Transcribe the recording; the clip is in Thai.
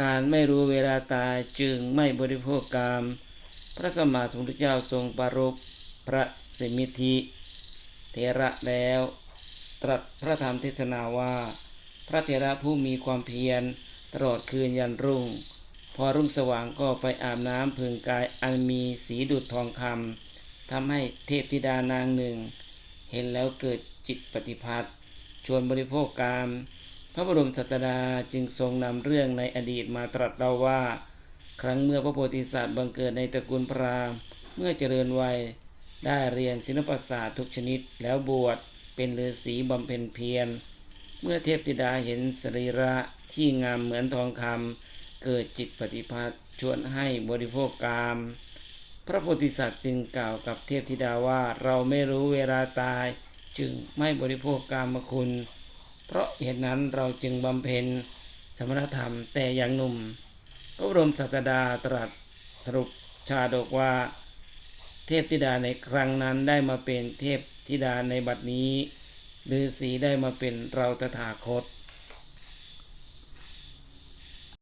การไม่รู้เวลาตายจึงไม่บริโภคกามพระสมมาสมุทธเจ้าทรงปรารภพระสมิธิเถระแล้ว ตรัสพระธรรมเทศนาว่า พระเถระผู้มีความเพียรตลอดคืนยันรุ่ง พอรุ่งสว่างก็ไปอาบน้ำพึงกายอันมีสีดุจทองคำทำให้เทพธิดานางหนึ่ง เห็นแล้วเกิดจิตปฏิพัทธ์ชวนบริโภคกาม พระบรมศาสดาจึงทรงนำเรื่องในอดีตมาตรัสเราว่า ครั้งเมื่อพระโพธิสัตว์บังเกิดในตระกูลพราหมณ์ เมื่อเจริญวัยได้เรียนศิลปศาสตร์ทุกชนิดแล้วบวชเป็นฤาษีบำเพ็ญเพียร เมื่อเทพธิดาเห็นสรีระที่งามเหมือนทองคำเกิดจิตปฏิภาณชวนให้บริโภคกาม พระโพธิสัตว์จึงกล่าวกับเทพธิดาว่าเราไม่รู้เวลาตายจึงไม่บริโภคกามคุณ เพราะเหตุนั้นเราจึงบำเพ็ญสมณธรรมแต่อย่างหนุ่มพระบรมศาสดาตรัสสรุปชาดกว่า เทพธิดาในครั้งนั้นได้มาเป็นเทพธิดาในบัดนี้ฤาษีได้มาเป็นเราตถาคต